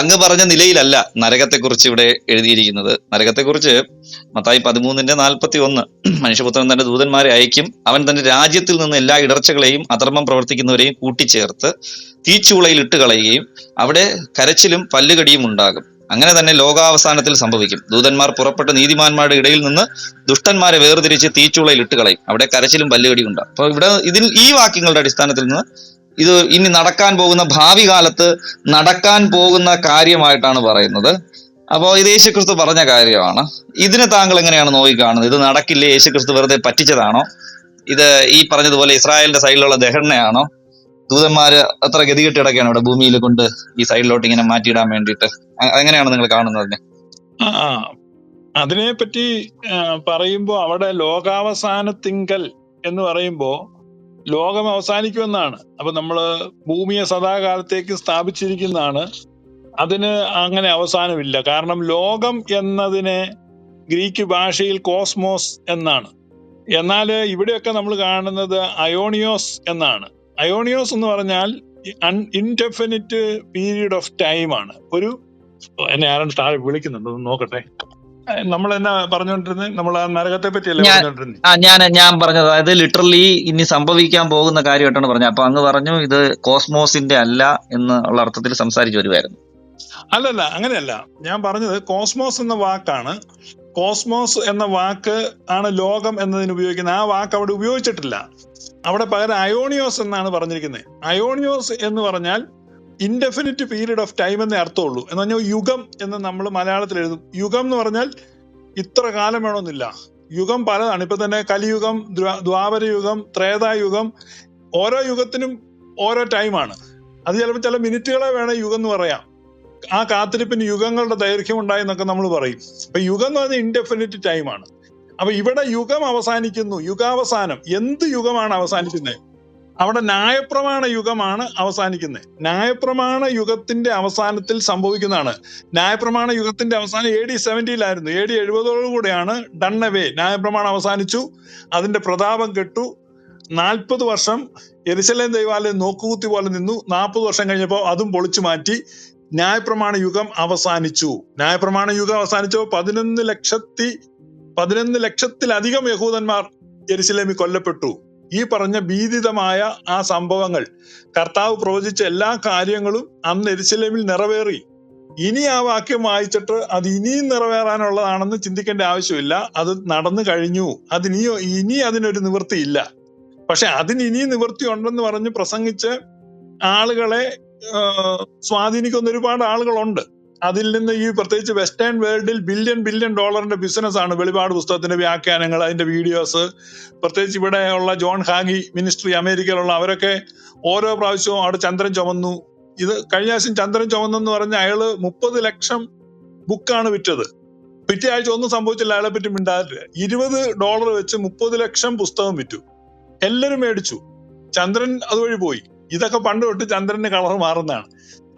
അങ്ങ് പറഞ്ഞ നിലയിലല്ല നരകത്തെക്കുറിച്ച് ഇവിടെ എഴുതിയിരിക്കുന്നത്. നരകത്തെക്കുറിച്ച് മത്തായി പതിമൂന്നിന്റെ നാൽപ്പത്തി ഒന്ന് മനുഷ്യപുത്രൻ തന്റെ ദൂതന്മാരെ അയക്കും. അവൻ തന്റെ രാജ്യത്തിൽ നിന്ന് എല്ലാ ഇടർച്ചകളെയും അധർമ്മം പ്രവർത്തിക്കുന്നവരെയും കൂട്ടിച്ചേർത്ത് തീച്ചുളയിൽ ഇട്ട് കളയുകയും അവിടെ കരച്ചിലും പല്ലുകടിയും ഉണ്ടാകും. അങ്ങനെ തന്നെ ലോകാവസാനത്തിൽ സംഭവിക്കും. ദൂതന്മാർ പുറപ്പെട്ട് നീതിമാന്മാരുടെ ഇടയിൽ നിന്ന് ദുഷ്ടന്മാരെ വേർതിരിച്ച് തീച്ചുളയിൽ ഇട്ട് കളയും അവിടെ കരച്ചിലും പല്ലുകടിയും ഉണ്ടാകും. അപ്പൊ ഇവിടെ ഇതിൽ ഈ വാക്യങ്ങളുടെ അടിസ്ഥാനത്തിൽ നിന്ന് ഇത് ഇനി നടക്കാൻ പോകുന്ന ഭാവി കാലത്ത് നടക്കാൻ പോകുന്ന കാര്യമായിട്ടാണ് പറയുന്നത്. അപ്പോൾ ഇത് യേശുക്രിസ്തു പറഞ്ഞ കാര്യമാണ്. ഇതിനെ താങ്കൾ എങ്ങനെയാണ് നോക്കി കാണുന്നത് ഇത് നടക്കില്ലേ? യേശുക്രിസ്തു വെറുതെ പറ്റിച്ചതാണോ? ഇത് ഈ പറഞ്ഞതുപോലെ ഇസ്രായേലിന്റെ സൈഡിലുള്ള ദഹരണയാണോ ദൂതന്മാര് അത്ര ഗതികെട്ടിടക്കാണ് ഇവിടെ ഭൂമിയിൽ കൊണ്ട് ഈ സൈഡിലോട്ട് ഇങ്ങനെ മാറ്റിയിടാൻ വേണ്ടിയിട്ട്. എങ്ങനെയാണ് നിങ്ങൾ കാണുന്നത് അതിനെ? പറ്റി പറയുമ്പോൾ പറയുമ്പോൾ അവിടെ ലോകാവസാനത്തിങ്കൽ എന്ന് പറയുമ്പോ ലോകം അവസാനിക്കുമെന്നാണ്. അപ്പൊ നമ്മൾ ഭൂമിയെ സദാകാലത്തേക്ക് സ്ഥാപിച്ചിരിക്കുന്നതാണ്. അതിന് അങ്ങനെ അവസാനമില്ല. കാരണം ലോകം എന്നതിനെ ഗ്രീക്ക് ഭാഷയിൽ കോസ്മോസ് എന്നാണ്. എന്നാൽ ഇവിടെയൊക്കെ നമ്മൾ കാണുന്നത് അയോണിയോസ് എന്നാണ്. അയോണിയോസ് എന്ന് പറഞ്ഞാൽ ഇൻഡെഫിനിറ്റ് പീരീഡ് ഓഫ് ടൈം ആണ് ഒരു എന്നെ ആരാണ് താഴെ വിളിക്കുന്നുണ്ട് നോക്കട്ടെ. നമ്മൾ എന്നാ നമ്മൾ ആ നരകത്തെ പറ്റിയല്ലേ ഞാൻ- പറഞ്ഞുകൊണ്ടിരുന്നത് ആ ഞാൻ ഞാൻ പറഞ്ഞത്. അതായത് ലിറ്ററലി ഇനി സംഭവിക്കാൻ പോകുന്ന കാര്യമായിട്ടാണ് പറഞ്ഞത്. അപ്പൊ അങ്ങ് പറഞ്ഞു ഇത് കോസ്മോസിന്റെ അല്ല എന്നുള്ള അർത്ഥത്തിൽ സംസാരിച്ചു വരുമായിരുന്നു അല്ലല്ല അങ്ങനെയല്ല. ഞാൻ പറഞ്ഞത് കോസ്മോസ് എന്ന വാക്കാണ്. കോസ്മോസ് എന്ന വാക്ക് ആണ് ലോകം എന്നതിന് ഉപയോഗിക്കുന്നത്. ആ വാക്ക് അവിടെ ഉപയോഗിച്ചിട്ടില്ല. അവിടെ പകരം അയോണിയോസ് എന്നാണ് പറഞ്ഞിരിക്കുന്നത്. അയോണിയോസ് എന്ന് പറഞ്ഞാൽ ഇൻഡെഫിനിറ്റ് പീരീഡ് ഓഫ് ടൈം എന്നേ അർത്ഥമുള്ളൂ. എന്ന് പറഞ്ഞാൽ യുഗം എന്ന് നമ്മൾ മലയാളത്തിൽ എഴുതും. യുഗം എന്ന് പറഞ്ഞാൽ ഇത്ര കാലം വേണമെന്നില്ല. യുഗം പലതാണ്. ഇപ്പൊ തന്നെ കലിയുഗം ദ്വാപരയുഗം ദ്വാപര യുഗം ത്രേതായുഗം ഓരോ യുഗത്തിനും ഓരോ ടൈമാണ് അത് ചിലപ്പോൾ ചില മിനിറ്റുകളെ വേണം യുഗം എന്ന് പറയാം. ആ കാത്തിരിപ്പിന് യുഗങ്ങളുടെ ദൈർഘ്യം ഉണ്ടായി എന്നൊക്കെ നമ്മൾ പറയും. അപ്പൊ യുഗം എന്ന് പറഞ്ഞാൽ ഇൻഡെഫിനിറ്റ് ടൈമാണ് അപ്പൊ ഇവിടെ യുഗം അവസാനിക്കുന്നു. യുഗാവസാനം. എന്ത് യുഗമാണ് അവസാനിക്കുന്നത്? അവിടെ ന്യായപ്രമാണ യുഗമാണ് അവസാനിക്കുന്നത്. ന്യായപ്രമാണ യുഗത്തിന്റെ അവസാനത്തിൽ സംഭവിക്കുന്നതാണ്. ന്യായപ്രമാണ യുഗത്തിന്റെ അവസാനം എ ഡി സെവന്റിയിലായിരുന്നു എ ഡി എഴുപതോടുകൂടെയാണ് ഡൺ അവേ ന്യായപ്രമാണം അവസാനിച്ചു. അതിന്റെ പ്രതാപം കെട്ടു. നാൽപ്പത് വർഷം എരിശലേം ദൈവാലയം നോക്കുകുത്തി പോലെ നിന്നു. നാൽപ്പത് വർഷം കഴിഞ്ഞപ്പോൾ അതും പൊളിച്ചു മാറ്റി. ന്യായപ്രമാണ യുഗം അവസാനിച്ചു. ന്യായപ്രമാണ യുഗം അവസാനിച്ചപ്പോൾ പതിനൊന്ന് ലക്ഷത്തി പതിനൊന്ന് ലക്ഷത്തിലധികം യഹൂദന്മാർ എരിശിലേമി കൊല്ലപ്പെട്ടു. ഈ പറഞ്ഞ ഭീതിതമായ ആ സംഭവങ്ങൾ കർത്താവ് പ്രവചിച്ച എല്ലാ കാര്യങ്ങളും അന്ന് എരിശിലേമിൽ നിറവേറി. ഇനി ആ വാക്യം വായിച്ചിട്ട് അത് ഇനിയും നിറവേറാനുള്ളതാണെന്ന് ചിന്തിക്കേണ്ട ആവശ്യമില്ല. അത് നടന്നു കഴിഞ്ഞു. അതിനി ഇനി അതിനൊരു നിവൃത്തിയില്ല. പക്ഷെ അതിന് ഇനിയും നിവൃത്തി ഉണ്ടെന്ന് പറഞ്ഞ് പ്രസംഗിച്ച് ആളുകളെ സ്വാധീനിക്കുന്ന ഒരുപാട് ആളുകളുണ്ട്. അതിൽ നിന്ന് ഈ പ്രത്യേകിച്ച് വെസ്റ്റേൺ വേൾഡിൽ ബില്യൺ ബില്യൺ ഡോളറിന്റെ ബിസിനസ് ആണ് വെളിപാട് പുസ്തകത്തിന്റെ വ്യാഖ്യാനങ്ങൾ അതിന്റെ വീഡിയോസ് പ്രത്യേകിച്ച് ഇവിടെ ഉള്ള ജോൺ ഹാഗി മിനിസ്ട്രി അമേരിക്കയിലുള്ള അവരൊക്കെ ഓരോ പ്രാവശ്യവും അവിടെ ചന്ദ്രൻ ചുമന്നു. ഇത് കഴിഞ്ഞ ആവശ്യം ചന്ദ്രൻ ചുമന്നെന്ന് പറഞ്ഞ അയാൾ മുപ്പത് ലക്ഷം ബുക്കാണ് വിറ്റത്. പിറ്റേ ആഴ്ച ഒന്നും സംഭവിച്ചില്ല അയാളെ പറ്റി മിണ്ടാറില്ല ഇരുപത് ഡോളർ വെച്ച് മുപ്പത് ലക്ഷം പുസ്തകം വിറ്റു. എല്ലാരും മേടിച്ചു. ചന്ദ്രൻ അതുവഴി പോയി. ഇതൊക്കെ പണ്ട് തൊട്ട് ചന്ദ്രന്റെ കളർ മാറുന്നതാണ്.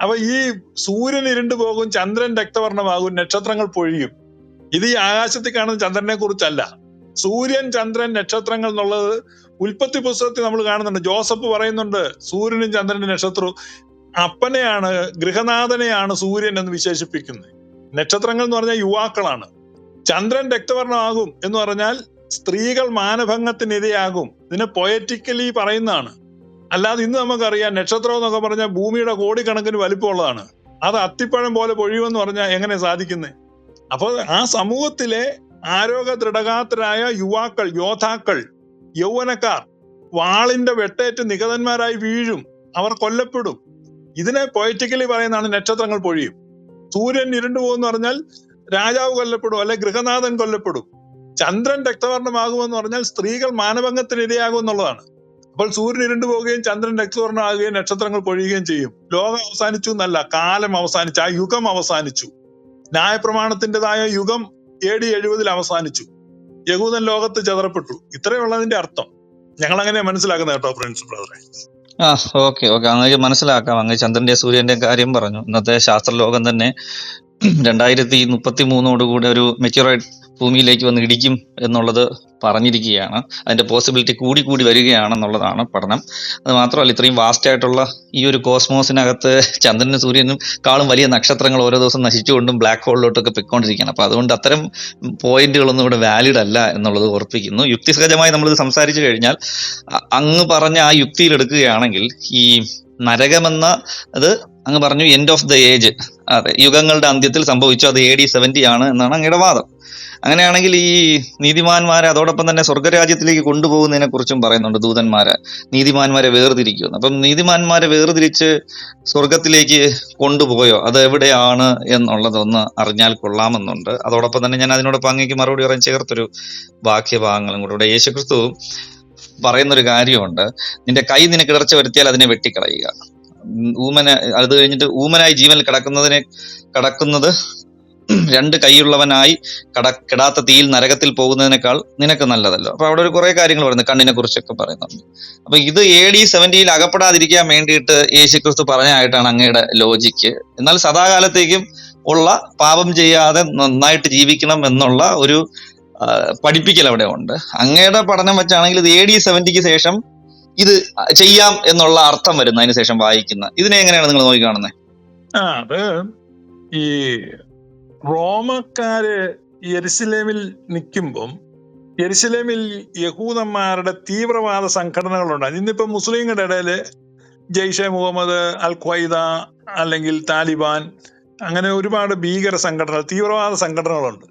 അപ്പൊ ഈ സൂര്യൻ ഇരുണ്ടു പോകും ചന്ദ്രൻ രക്തവർണമാകും നക്ഷത്രങ്ങൾ പൊഴിയും. ഇത് ഈ ആകാശത്തിൽ കാണുന്ന ചന്ദ്രനെ കുറിച്ചല്ല. സൂര്യൻ ചന്ദ്രൻ നക്ഷത്രങ്ങൾ എന്നുള്ളത് ഉൽപ്പത്തി പുസ്തകത്തിൽ നമ്മൾ കാണുന്നുണ്ട്. ജോസഫ് പറയുന്നുണ്ട് സൂര്യനും ചന്ദ്രനും നക്ഷത്രവും അപ്പനെയാണ് ഗൃഹനാഥനെയാണ് സൂര്യൻ എന്ന് വിശേഷിപ്പിക്കുന്നത്. നക്ഷത്രങ്ങൾ എന്ന് പറഞ്ഞാൽ യുവാക്കളാണ്. ചന്ദ്രൻ രക്തവർണമാകും എന്ന് പറഞ്ഞാൽ സ്ത്രീകൾ മാനഭംഗത്തിനിരയാകും. ഇതിനെ പൊയറ്റിക്കലി പറയുന്നതാണ്. അല്ലാതെ ഇന്ന് നമുക്കറിയാം നക്ഷത്രം എന്നൊക്കെ പറഞ്ഞാൽ ഭൂമിയുടെ കോടിക്കണക്കിന് വലിപ്പമുള്ളതാണ്. അത് അത്തിപ്പഴം പോലെ പൊഴിയുമെന്ന് പറഞ്ഞാൽ എങ്ങനെ സാധിക്കുന്നത് അപ്പോൾ ആ സമൂഹത്തിലെ ആരോഗ്യ ദൃഢഗാത്രരായ യുവാക്കൾ യോദ്ധാക്കൾ യൗവനക്കാർ വാളിന്റെ വെട്ടേറ്റ് നികതന്മാരായി വീഴും. അവർ കൊല്ലപ്പെടും. ഇതിനെ പൊയറ്റിക്കലി പറയുന്നതാണ് നക്ഷത്രങ്ങൾ പൊഴിയും. സൂര്യൻ ഇരുണ്ടു പോകുമെന്ന് പറഞ്ഞാൽ രാജാവ് കൊല്ലപ്പെടും അല്ലെ ഗൃഹനാഥൻ കൊല്ലപ്പെടും. ചന്ദ്രൻ രക്തവർണമാകുമെന്ന് പറഞ്ഞാൽ സ്ത്രീകൾ മാനഭംഗത്തിനിരയാകും എന്നുള്ളതാണ്. അപ്പോൾ സൂര്യൻ ഇരുണ്ടു പോവുകയും ചന്ദ്രൻ രക്തവർണമാകുകയും നക്ഷത്രങ്ങൾ പൊഴിയുകയും ചെയ്യും. ലോകം അവസാനിച്ചു എന്നല്ല കാലം അവസാനിച്ചു. ആ യുഗം അവസാനിച്ചു. ന്യായപ്രമാണത്തിന്റെതായ യുഗം എ ഡി എഴുപതിൽ അവസാനിച്ചു. യഹൂദൻ ലോകത്ത് ചതറപ്പെട്ടു. ഇത്രയുള്ളതിന്റെ അർത്ഥം. ഞങ്ങൾ അങ്ങനെ മനസ്സിലാക്കുന്നത് കേട്ടോ ഫ്രണ്ട്സ് ബ്രദറെ ആ ഓക്കെ ഓക്കെ അങ്ങനെ മനസ്സിലാക്കാം. അങ്ങനെ ചന്ദ്രന്റെ സൂര്യന്റെ കാര്യം പറഞ്ഞു. ഇന്നത്തെ ശാസ്ത്രലോകം തന്നെ രണ്ടായിരത്തി മുപ്പത്തി മൂന്നോടുകൂടി ഒരു മെച്യൂറൈഡ് ഭൂമിയിലേക്ക് വന്ന് ഇടിക്കും എന്നുള്ളത് പറഞ്ഞിരിക്കുകയാണ്. അതിന്റെ പോസിബിലിറ്റി കൂടി കൂടി വരികയാണെന്നുള്ളതാണ് പഠനം. അത് മാത്രമല്ല ഇത്രയും വാസ്റ്റ് ആയിട്ടുള്ള ഈ ഒരു കോസ്മോസിനകത്ത് ചന്ദ്രനും സൂര്യനും കാളും വലിയ നക്ഷത്രങ്ങൾ ഓരോ ദിവസം നശിച്ചുകൊണ്ടും ബ്ലാക്ക് ഹോളിലോട്ടൊക്കെ പൊയ്ക്കൊണ്ടിരിക്കുകയാണ്. അപ്പോൾ അതുകൊണ്ട് അത്തരം പോയിന്റുകളൊന്നും ഇവിടെ വാലിഡ് അല്ല എന്നുള്ളത് ഓർപ്പിക്കുന്നു. യുക്തിസഹജമായി നമ്മളിത് സംസാരിച്ചു കഴിഞ്ഞാൽ അങ്ങ് പറഞ്ഞ ആ യുക്തിയിൽ എടുക്കുകയാണെങ്കിൽ ഈ നരകമെന്ന അത് അങ്ങ് പറഞ്ഞു എൻഡ് ഓഫ് ദ ഏജ് അതെ യുഗങ്ങളുടെ അന്ത്യത്തിൽ സംഭവിച്ചു അത് എ ഡി സെവന്റി ആണ് എന്നാണ് അങ്ങയുടെ വാദം. അങ്ങനെയാണെങ്കിൽ ഈ നീതിമാന്മാരെ അതോടൊപ്പം തന്നെ സ്വർഗരാജ്യത്തിലേക്ക് കൊണ്ടുപോകുന്നതിനെ കുറിച്ചും പറയുന്നുണ്ട് ദൂതന്മാരെ. നീതിമാന്മാരെ വേർതിരിക്കുമെന്ന്. അപ്പം നീതിമാന്മാരെ വേർതിരിച്ച് സ്വർഗത്തിലേക്ക് കൊണ്ടുപോയോ? അത് എവിടെയാണ് എന്നുള്ളതൊന്ന് അറിഞ്ഞാൽ കൊള്ളാമെന്നുണ്ട്. അതോടൊപ്പം തന്നെ ഞാൻ അതിനോടൊപ്പം അങ്ങേക്ക് മറുപടി പറയാൻ ചേർത്തൊരു വാക്യഭാഗങ്ങളും കൂടെ ഇവിടെ യേശുക്രിസ്തു പറയുന്നൊരു കാര്യമുണ്ട്. നിന്റെ കൈ നിനക്ക് ഇടർച്ച വരുത്തിയാൽ അതിനെ വെട്ടിക്കളയുക. ഊമന അത് കഴിഞ്ഞിട്ട് ഊമനായി ജീവനിൽ കിടക്കുന്നതിനെ കടക്കുന്നത് രണ്ട് കൈയുള്ളവനായി കട കിടാത്ത തീയിൽ നരകത്തിൽ പോകുന്നതിനേക്കാൾ നിനക്ക് നല്ലതല്ലോ. അപ്പൊ അവിടെ ഒരു കുറെ കാര്യങ്ങൾ പറയുന്നു കണ്ണിനെ കുറിച്ചൊക്കെ പറയുന്നുണ്ട് അപ്പൊ ഇത് എ ഡി സെവന്റിയിൽ അകപ്പെടാതിരിക്കാൻ വേണ്ടിയിട്ട് യേശുക്രിസ്തു പറഞ്ഞായിട്ടാണ് അങ്ങയുടെ ലോജിക്ക്. എന്നാൽ സദാകാലത്തേക്കും ഉള്ള പാപം ചെയ്യാതെ നന്നായിട്ട് ജീവിക്കണം എന്നുള്ള ഒരു പഠിപ്പിക്കൽ അവിടെ ഉണ്ട്. അങ്ങയുടെ പഠനം വെച്ചാണെങ്കിൽ ഇത് എ ഡി സെവന്റിക്ക് ശേഷം ഇത് ചെയ്യാം എന്നുള്ള അർത്ഥം വരുന്ന അതിന് ശേഷം വായിക്കുന്ന. ഇതിനെ എങ്ങനെയാണ് നിങ്ങൾ നോക്കി കാണുന്നത് ആ അത് ഈ റോമക്കാര് യെരുസലേമിൽ നിൽക്കുമ്പം യെരുസലേമിൽ യഹൂദന്മാരുടെ തീവ്രവാദ സംഘടനകളുണ്ട്. ഇന്നിപ്പോ മുസ്ലിങ്ങളുടെ ഇടയിൽ ജെയ്ഷെ മുഹമ്മദ് അൽ ഖ്വൈദ അല്ലെങ്കിൽ താലിബാൻ അങ്ങനെ ഒരുപാട് ഭീകര സംഘടനകൾ തീവ്രവാദ സംഘടനകളുണ്ട്.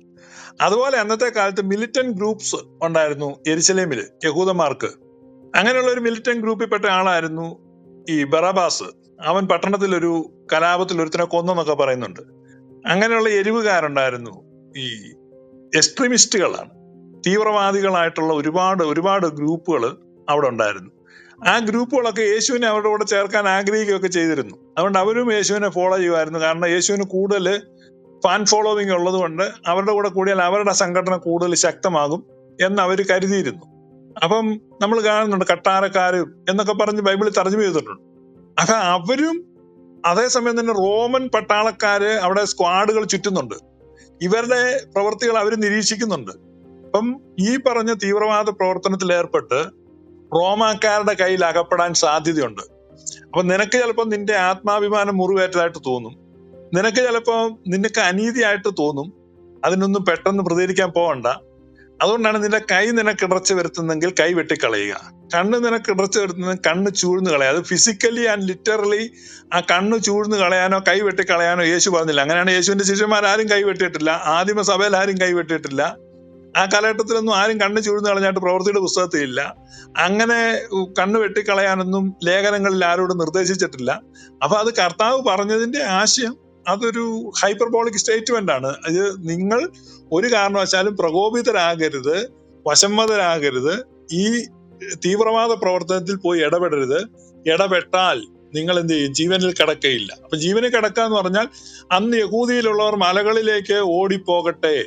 അതുപോലെ അന്നത്തെ കാലത്ത് മിലിറ്റന്റ് ഗ്രൂപ്പ്സ് ഉണ്ടായിരുന്നു യെരുസലേമിൽ യഹൂദന്മാർക്ക്. അങ്ങനെയുള്ള ഒരു മിലിറ്റന്റ് ഗ്രൂപ്പിൽപ്പെട്ട ആളായിരുന്നു ഈ ബറാബാസ്. അവൻ പട്ടണത്തിൽ ഒരു കലാപത്തിൽ ഒരുത്തിനെ കൊന്നെന്നൊക്കെ പറയുന്നുണ്ട്. അങ്ങനെയുള്ള എരിവുകാരുണ്ടായിരുന്നു ഈ എക്സ്ട്രീമിസ്റ്റുകളാണ്. തീവ്രവാദികളായിട്ടുള്ള ഒരുപാട് ഒരുപാട് ഗ്രൂപ്പുകൾ അവിടെ ഉണ്ടായിരുന്നു. ആ ഗ്രൂപ്പുകളൊക്കെ യേശുവിനെ അവരുടെ കൂടെ ചേർക്കാൻ ആഗ്രഹിക്കുകയൊക്കെ ചെയ്തിരുന്നു. അതുകൊണ്ട് അവരും യേശുവിനെ ഫോളോ ചെയ്യുമായിരുന്നു. കാരണം യേശുവിന് കൂടുതൽ ഫാൻ ഫോളോവിങ് ഉള്ളതുകൊണ്ട് അവരുടെ കൂടെ കൂടിയാൽ അവരുടെ സംഘടന കൂടുതൽ ശക്തമാകും എന്ന് അവർ കരുതിയിരുന്നു. അപ്പം നമ്മൾ കാണുന്നുണ്ട് കട്ടാരക്കാര് എന്നൊക്കെ പറഞ്ഞ് ബൈബിളിൽ തർജമ ചെയ്തിട്ടുണ്ട്. അപ്പൊ അവരും അതേസമയം തന്നെ റോമൻ പട്ടാളക്കാര് അവിടെ സ്ക്വാഡുകൾ ചുറ്റുന്നുണ്ട്. ഇവരുടെ പ്രവൃത്തികൾ അവർ നിരീക്ഷിക്കുന്നുണ്ട്. അപ്പം ഈ പറഞ്ഞ തീവ്രവാദ പ്രവർത്തനത്തിൽ ഏർപ്പെട്ട് റോമാക്കാരുടെ കയ്യിൽ അകപ്പെടാൻ സാധ്യതയുണ്ട്. അപ്പൊ നിനക്ക് ചിലപ്പോൾ നിന്റെ ആത്മാഭിമാനം മുറിവേറ്റതായിട്ട് തോന്നും. നിനക്ക് ചിലപ്പോൾ നിനക്ക് അനീതിയായിട്ട് തോന്നും. അതിനൊന്നും പെട്ടെന്ന് പ്രതികരിക്കാൻ പോകണ്ട അതുകൊണ്ടാണ് നിന്റെ കൈ നിനക്ക് ഇടർച്ച വരുത്തുന്നെങ്കിൽ കൈ വെട്ടിക്കളയുക കണ്ണ് നിനക്ക് ഇടർച്ച വരുത്തുന്ന കണ്ണ് ചൂഴ്ന്ന് കളയുക അത് ഫിസിക്കലി ആൻഡ് ലിറ്ററലി ആ കണ്ണ് ചൂഴ്ന്ന് കളയാനോ കൈ വെട്ടിക്കളയാനോ യേശു പറഞ്ഞില്ല. അങ്ങനെയാണ് യേശുവിന്റെ ശിഷ്യന്മാർ ആരും കൈ വെട്ടിയിട്ടില്ല. ആദിമ സഭയിൽ ആരും കൈ വെട്ടിയിട്ടില്ല. ആ കാലഘട്ടത്തിലൊന്നും ആരും കണ്ണ് ചൂഴ്ന്ന് കളഞ്ഞായിട്ട് പ്രവൃത്തിയുടെ പുസ്തകത്തിൽ ഇല്ല. അങ്ങനെ കണ്ണ് വെട്ടിക്കളയാനൊന്നും ലേഖനങ്ങളിൽ ആരോടും നിർദ്ദേശിച്ചിട്ടില്ല. അപ്പൊ അത് കർത്താവ് പറഞ്ഞതിന്റെ ആശയം അതൊരു ഹൈപ്പർബോളിക് സ്റ്റേറ്റ്മെന്റ് ആണ് അത് നിങ്ങൾ ഒരു കാരണവശാലും പ്രകോപിതരാകരുത് വശമ്മതരാകരുത് ഈ തീവ്രവാദ പ്രവർത്തനത്തിൽ പോയി ഇടപെടരുത്. ഇടപെട്ടാൽ നിങ്ങൾ എന്ത് ചെയ്യും? ജീവനിൽ കിടക്കയില്ല. അപ്പൊ ജീവനിൽ കിടക്കുക എന്ന് പറഞ്ഞാൽ അന്ന് യഹൂദിയിലുള്ളവർ മലകളിലേക്ക് ഓടിപ്പോകട്ടെ.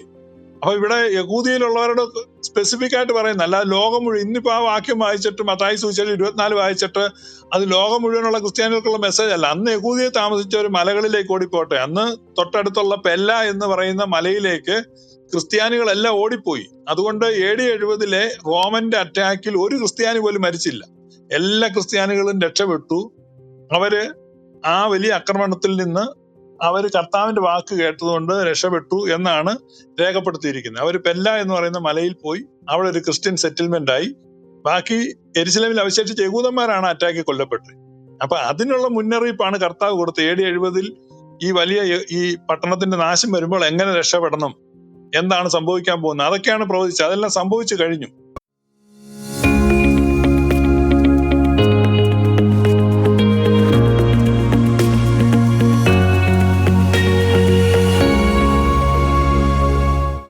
അപ്പൊ ഇവിടെ യഹൂദിയിലുള്ളവരോട് സ്പെസിഫിക് ആയിട്ട് പറയുന്ന. അല്ല ലോകം മുഴുവൻ ഇന്നിപ്പോ ആ വാക്യം വായിച്ചിട്ട് മത്തായി സൂചിച്ചാൽ ഇരുപത്തിനാല് വായിച്ചിട്ട് അത് ലോകം മുഴുവനുള്ള ക്രിസ്ത്യാനികൾക്കുള്ള മെസ്സേജ് അല്ല. അന്ന് യഹൂദിയെ താമസിച്ച ഒരു മലകളിലേക്ക് ഓടിപ്പോട്ടെ. അന്ന് തൊട്ടടുത്തുള്ള പെല്ല എന്ന് പറയുന്ന മലയിലേക്ക് ക്രിസ്ത്യാനികളെല്ലാം ഓടിപ്പോയി. അതുകൊണ്ട് എ ഡി എഴുപതിലെ റോമന്റെ അറ്റാക്കിൽ ഒരു ക്രിസ്ത്യാനി പോലും മരിച്ചില്ല. എല്ലാ ക്രിസ്ത്യാനികളും രക്ഷപ്പെട്ടു. അവർ ആ വലിയ ആക്രമണത്തിൽ നിന്ന് അവർ കർത്താവിന്റെ വാക്ക് കേട്ടതുകൊണ്ട് രക്ഷപ്പെട്ടു എന്നാണ് രേഖപ്പെടുത്തിയിരിക്കുന്നത്. അവർ പെല്ല എന്ന് പറയുന്ന മലയിൽ പോയി അവിടെ ഒരു ക്രിസ്ത്യൻ സെറ്റിൽമെന്റ് ആയി. ബാക്കി എരിശിലമിൽ അവശേഷിച്ച യഹൂദന്മാരാണ് അറ്റാക്കിൽ കൊല്ലപ്പെട്ടത്. അപ്പൊ അതിനുള്ള മുന്നറിയിപ്പാണ് കർത്താവ് കൊടുത്തത്. എ ഡി എഴുപതിൽ ഈ വലിയ ഈ പട്ടണത്തിന്റെ നാശം വരുമ്പോൾ എങ്ങനെ രക്ഷപ്പെടണം? എന്താണ് സംഭവിക്കാൻ പോകുന്നത്? അതൊക്കെയാണ് പ്രവചിച്ചത്. അതെല്ലാം സംഭവിച്ചു കഴിഞ്ഞു.